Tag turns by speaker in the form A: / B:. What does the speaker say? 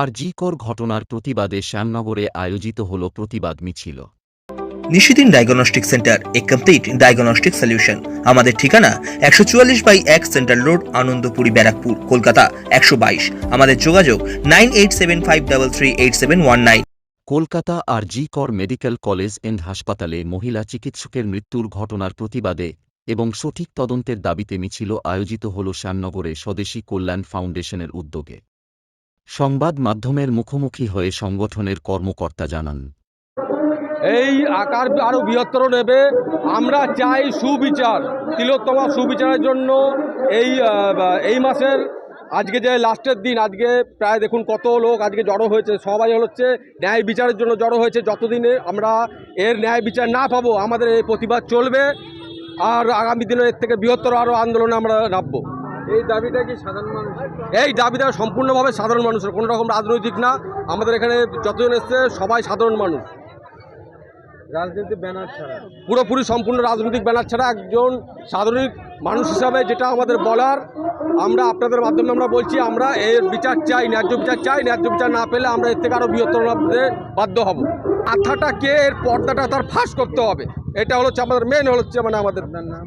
A: আর জিকর ঘটনার প্রতিবাদে শ্যামনগরে আয়োজিত হল প্রতিবাদ মিছিল।
B: Nishidin diagnostic centre a complete diagnostic solution. আমাদের ঠিকানা একশো চুয়াল্লিশ বাই এক সেন্ট্রাল রোড আনন্দপুরি ব্যারাকপুর কলকাতা একশো বাইশ। আমাদের যোগাযোগ nine eight seven five double three eight seven one nine.
A: Kolkata R G Kar medical college and হাসপাতালে মহিলা চিকিৎসকের মৃত্যুর ঘটনার প্রতিবাদে এবং সঠিক তদন্তের দাবিতে মিছিল আয়োজিত হল শ্যামনগরে স্বদেশী কল্যাণ ফাউন্ডেশনের উদ্যোগে। সংবাদ মাধ্যমের মুখোমুখি হয়ে সংগঠনের কর্মকর্তা জানান।
C: এই আকার আরও বৃহত্তর নেবে। আমরা চাই সুবিচার। তিলোত্তমা সুবিচারের জন্য এই এই মাসের আজকে যে লাস্টের দিন, আজকে প্রায় দেখুন কত লোক আজকে জড়ো হয়েছে। সবাই হচ্ছে ন্যায় বিচারের জন্য জড়ো হয়েছে যতদিনে আমরা এর ন্যায় বিচার না পাবো, আমাদের এই প্রতিবাদ চলবে। আর আগামী দিনে এর থেকে বৃহত্তর আরও আন্দোলনে আমরা নামবো। এই দাবিটা কি সাধারণ এই দাবিটা সম্পূর্ণভাবে সাধারণ মানুষের, কোনো রকম রাজনৈতিক না। আমাদের এখানে যতজন এসছে, সবাই সাধারণ মানুষ।
D: রাজনীতি ব্যানার ছাড়া।
C: পুরোপুরি সম্পূর্ণ রাজনৈতিক ব্যানার ছাড়া একজন সাধারণ মানুষ হিসাবে যেটা আমাদের বলার আমরা আপনাদের মাধ্যমে আমরা বলছি আমরা এর বিচার চাই ন্যায্য বিচার চাই ন্যায্য বিচার না পেলে আমরা এর থেকে আরও বৃহত্তর বাধ্য হব। মাথাটা কে এর পর্দাটা তার ফাঁস করতে হবে। এটা হচ্ছে আমাদের মেন হচ্ছে মানে আমাদের
D: নাম?